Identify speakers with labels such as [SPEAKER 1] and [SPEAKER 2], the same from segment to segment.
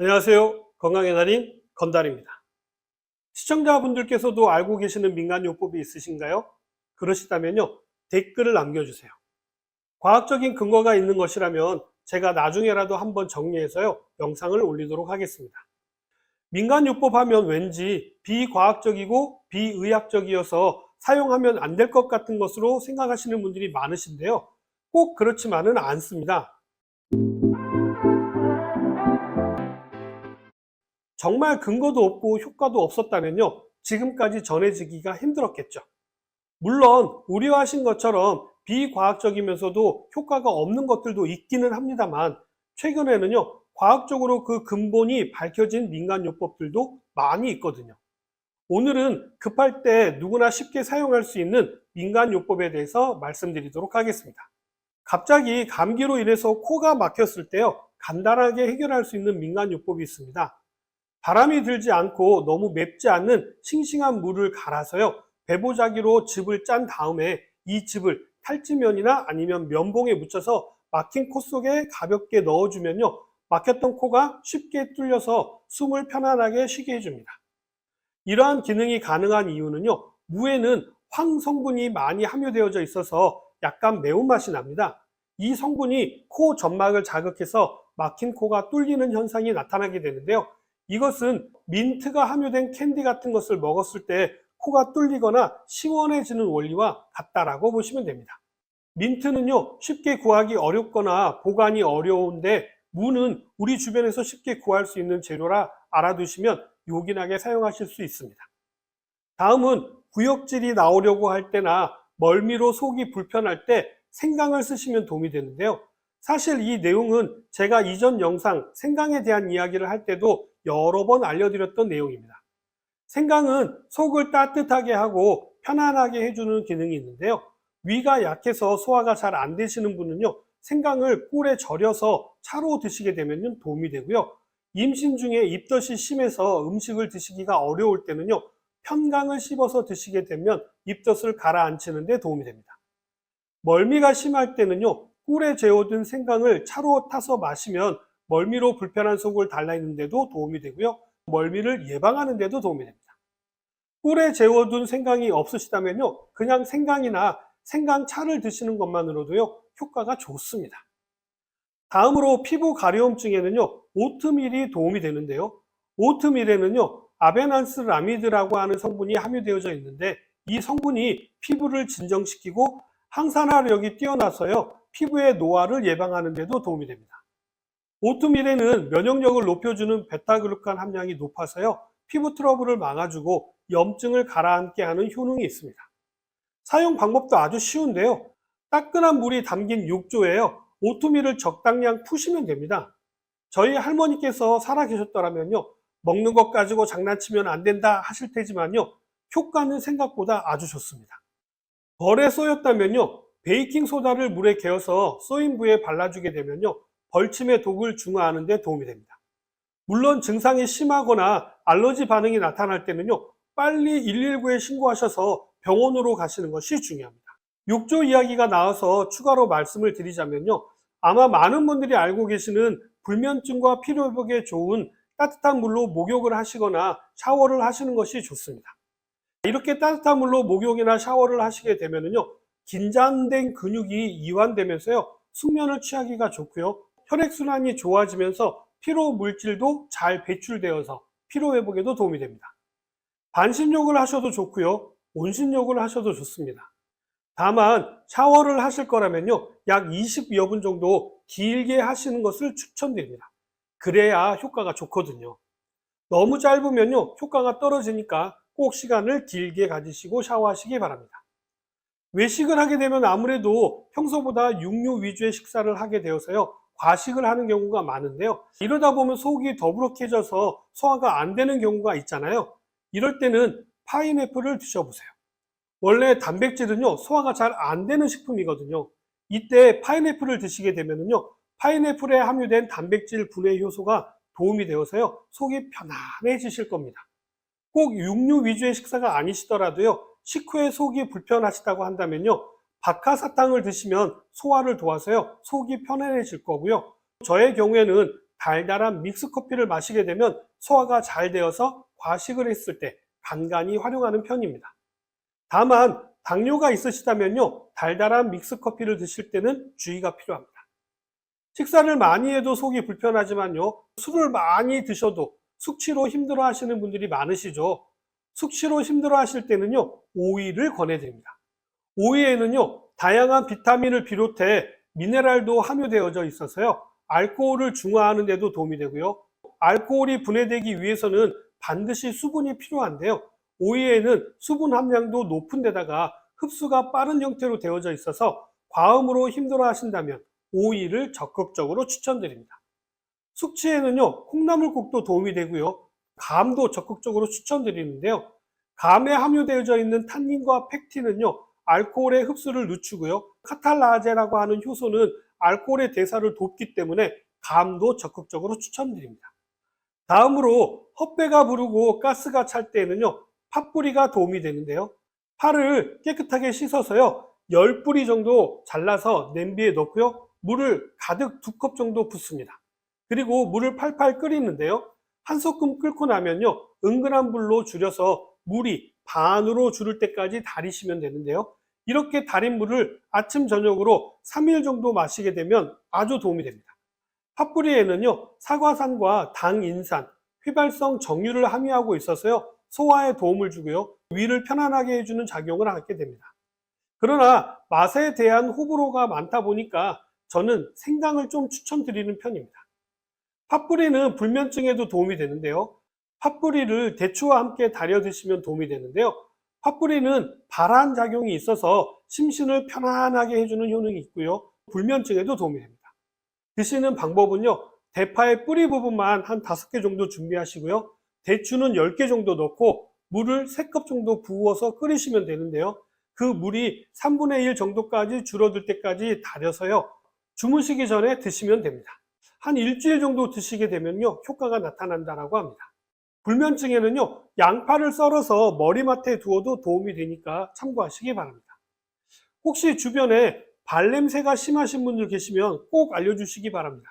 [SPEAKER 1] 안녕하세요. 건강의 달인 건달입니다. 시청자분들께서도 알고 계시는 민간요법이 있으신가요? 그러시다면요. 댓글을 남겨주세요. 과학적인 근거가 있는 것이라면 제가 나중에라도 한번 정리해서요. 영상을 올리도록 하겠습니다. 민간요법 하면 왠지 비과학적이고 비의학적이어서 사용하면 안 될 것 같은 것으로 생각하시는 분들이 많으신데요. 꼭 그렇지만은 않습니다. 정말 근거도 없고 효과도 없었다면요. 지금까지 전해지기가 힘들었겠죠. 물론 우려하신 것처럼 비과학적이면서도 효과가 없는 것들도 있기는 합니다만 최근에는요. 과학적으로 그 근본이 밝혀진 민간요법들도 많이 있거든요. 오늘은 급할 때 누구나 쉽게 사용할 수 있는 민간요법에 대해서 말씀드리도록 하겠습니다. 갑자기 감기로 인해서 코가 막혔을 때요. 간단하게 해결할 수 있는 민간요법이 있습니다. 바람이 들지 않고 너무 맵지 않는 싱싱한 물을 갈아서요. 배보자기로 즙을 짠 다음에 이 즙을 탈지면이나 아니면 면봉에 묻혀서 막힌 코 속에 가볍게 넣어주면요. 막혔던 코가 쉽게 뚫려서 숨을 편안하게 쉬게 해줍니다. 이러한 기능이 가능한 이유는요. 무에는 황 성분이 많이 함유되어져 있어서 약간 매운맛이 납니다. 이 성분이 코 점막을 자극해서 막힌 코가 뚫리는 현상이 나타나게 되는데요. 이것은 민트가 함유된 캔디 같은 것을 먹었을 때 코가 뚫리거나 시원해지는 원리와 같다라고 보시면 됩니다. 민트는요, 쉽게 구하기 어렵거나 보관이 어려운데 무는 우리 주변에서 쉽게 구할 수 있는 재료라 알아두시면 요긴하게 사용하실 수 있습니다. 다음은 구역질이 나오려고 할 때나 멀미로 속이 불편할 때 생강을 쓰시면 도움이 되는데요. 사실 이 내용은 제가 이전 영상 생강에 대한 이야기를 할 때도 여러 번 알려드렸던 내용입니다. 생강은 속을 따뜻하게 하고 편안하게 해주는 기능이 있는데요. 위가 약해서 소화가 잘 안 되시는 분은요, 생강을 꿀에 절여서 차로 드시게 되면 도움이 되고요. 임신 중에 입덧이 심해서 음식을 드시기가 어려울 때는요, 편강을 씹어서 드시게 되면 입덧을 가라앉히는 데 도움이 됩니다. 멀미가 심할 때는요, 꿀에 재워둔 생강을 차로 타서 마시면 멀미로 불편한 속을 달래는 데도 도움이 되고요. 멀미를 예방하는 데도 도움이 됩니다. 꿀에 재워둔 생강이 없으시다면요. 그냥 생강이나 생강차를 드시는 것만으로도요. 효과가 좋습니다. 다음으로 피부 가려움증에는요. 오트밀이 도움이 되는데요. 오트밀에는요. 아베난스 라미드라고 하는 성분이 함유되어져 있는데 이 성분이 피부를 진정시키고 항산화력이 뛰어나서요. 피부의 노화를 예방하는 데도 도움이 됩니다. 오트밀에는 면역력을 높여주는 베타글루칸 함량이 높아서요. 피부 트러블을 막아주고 염증을 가라앉게 하는 효능이 있습니다. 사용 방법도 아주 쉬운데요. 따끈한 물이 담긴 욕조에요. 오트밀을 적당량 푸시면 됩니다. 저희 할머니께서 살아 계셨더라면요. 먹는 것 가지고 장난치면 안 된다 하실 테지만요. 효과는 생각보다 아주 좋습니다. 벌에 쏘였다면요. 베이킹 소다를 물에 개어서 쏘인 부에 발라주게 되면요. 벌침의 독을 중화하는 데 도움이 됩니다. 물론 증상이 심하거나 알러지 반응이 나타날 때는요. 빨리 119에 신고하셔서 병원으로 가시는 것이 중요합니다. 욕조 이야기가 나와서 추가로 말씀을 드리자면요. 아마 많은 분들이 알고 계시는 불면증과 피로회복에 좋은 따뜻한 물로 목욕을 하시거나 샤워를 하시는 것이 좋습니다. 이렇게 따뜻한 물로 목욕이나 샤워를 하시게 되면요. 긴장된 근육이 이완되면서요. 숙면을 취하기가 좋고요. 혈액순환이 좋아지면서 피로 물질도 잘 배출되어서 피로 회복에도 도움이 됩니다. 반신욕을 하셔도 좋고요. 온신욕을 하셔도 좋습니다. 다만 샤워를 하실 거라면요. 약 20여 분 정도 길게 하시는 것을 추천드립니다. 그래야 효과가 좋거든요. 너무 짧으면요. 효과가 떨어지니까 꼭 시간을 길게 가지시고 샤워하시기 바랍니다. 외식을 하게 되면 아무래도 평소보다 육류 위주의 식사를 하게 되어서요. 과식을 하는 경우가 많은데요. 이러다 보면 속이 더부룩해져서 소화가 안 되는 경우가 있잖아요. 이럴 때는 파인애플을 드셔보세요. 원래 단백질은요, 소화가 잘 안 되는 식품이거든요. 이때 파인애플을 드시게 되면요, 파인애플에 함유된 단백질 분해 효소가 도움이 되어서요, 속이 편안해지실 겁니다. 꼭 육류 위주의 식사가 아니시더라도요, 식후에 속이 불편하시다고 한다면요, 박하사탕을 드시면 소화를 도와서요, 속이 편안해질 거고요. 저의 경우에는 달달한 믹스 커피를 마시게 되면 소화가 잘 되어서 과식을 했을 때 간간히 활용하는 편입니다. 다만 당뇨가 있으시다면요, 달달한 믹스 커피를 드실 때는 주의가 필요합니다. 식사를 많이 해도 속이 불편하지만요, 술을 많이 드셔도 숙취로 힘들어 하시는 분들이 많으시죠. 숙취로 힘들어 하실 때는요, 오이를 권해드립니다. 오이에는요, 다양한 비타민을 비롯해 미네랄도 함유되어져 있어서요, 알코올을 중화하는 데도 도움이 되고요. 알코올이 분해되기 위해서는 반드시 수분이 필요한데요. 오이에는 수분 함량도 높은 데다가 흡수가 빠른 형태로 되어져 있어서 과음으로 힘들어 하신다면 오이를 적극적으로 추천드립니다. 숙취에는요, 콩나물국도 도움이 되고요. 감도 적극적으로 추천드리는데요. 감에 함유되어져 있는 탄닌과 팩틴은요, 알코올의 흡수를 늦추고요. 카탈라제라고 하는 효소는 알코올의 대사를 돕기 때문에 감도 적극적으로 추천드립니다. 다음으로 헛배가 부르고 가스가 찰 때에는요, 팥뿌리가 도움이 되는데요. 파를 깨끗하게 씻어서요, 10뿌리 정도 잘라서 냄비에 넣고요, 물을 가득 두 컵 정도 붓습니다. 그리고 물을 팔팔 끓이는데요. 한 소끔 끓고 나면요, 은근한 불로 줄여서 물이 반으로 줄을 때까지 달이시면 되는데요. 이렇게 달인 물을 아침, 저녁으로 3일 정도 마시게 되면 아주 도움이 됩니다. 팥뿌리에는요, 사과산과 당인산, 휘발성 정유를 함유하고 있어서요, 소화에 도움을 주고요, 위를 편안하게 해주는 작용을 하게 됩니다. 그러나 맛에 대한 호불호가 많다 보니까 저는 생강을 좀 추천드리는 편입니다. 팥뿌리는 불면증에도 도움이 되는데요. 팥뿌리를 대추와 함께 달여 드시면 도움이 되는데요. 팥뿌리는 발한 작용이 있어서 심신을 편안하게 해주는 효능이 있고요. 불면증에도 도움이 됩니다. 드시는 방법은요. 대파의 뿌리 부분만 한 5개 정도 준비하시고요. 대추는 10개 정도 넣고 물을 3컵 정도 부어서 끓이시면 되는데요. 그 물이 3분의 1 정도까지 줄어들 때까지 달여서요. 주무시기 전에 드시면 됩니다. 한 일주일 정도 드시게 되면요. 효과가 나타난다라고 합니다. 불면증에는요. 양파를 썰어서 머리맡에 두어도 도움이 되니까 참고하시기 바랍니다. 혹시 주변에 발냄새가 심하신 분들 계시면 꼭 알려주시기 바랍니다.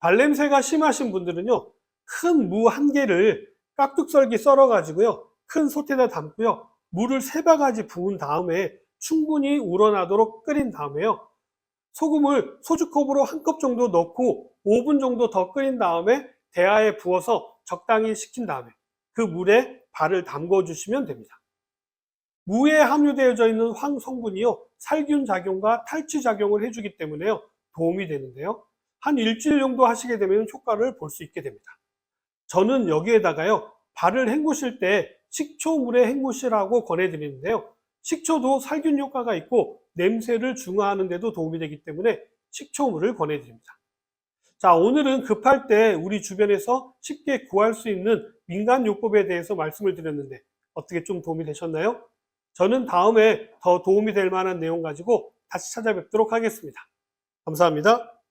[SPEAKER 1] 발냄새가 심하신 분들은요. 큰 무 한 개를 깍둑썰기 썰어가지고요. 큰 솥에다 담고요. 물을 세 바가지 부은 다음에 충분히 우러나도록 끓인 다음에요. 소금을 소주컵으로 한 컵 정도 넣고 5분 정도 더 끓인 다음에 대야에 부어서 적당히 식힌 다음에 그 물에 발을 담궈 주시면 됩니다. 무에 함유되어져 있는 황 성분이요. 살균 작용과 탈취 작용을 해주기 때문에요. 도움이 되는데요. 한 일주일 정도 하시게 되면 효과를 볼 수 있게 됩니다. 저는 여기에다가요. 발을 헹구실 때 식초물에 헹구시라고 권해드리는데요. 식초도 살균 효과가 있고 냄새를 중화하는 데도 도움이 되기 때문에 식초물을 권해드립니다. 자, 오늘은 급할 때 우리 주변에서 쉽게 구할 수 있는 민간요법에 대해서 말씀을 드렸는데 어떻게 좀 도움이 되셨나요? 저는 다음에 더 도움이 될 만한 내용 가지고 다시 찾아뵙도록 하겠습니다. 감사합니다.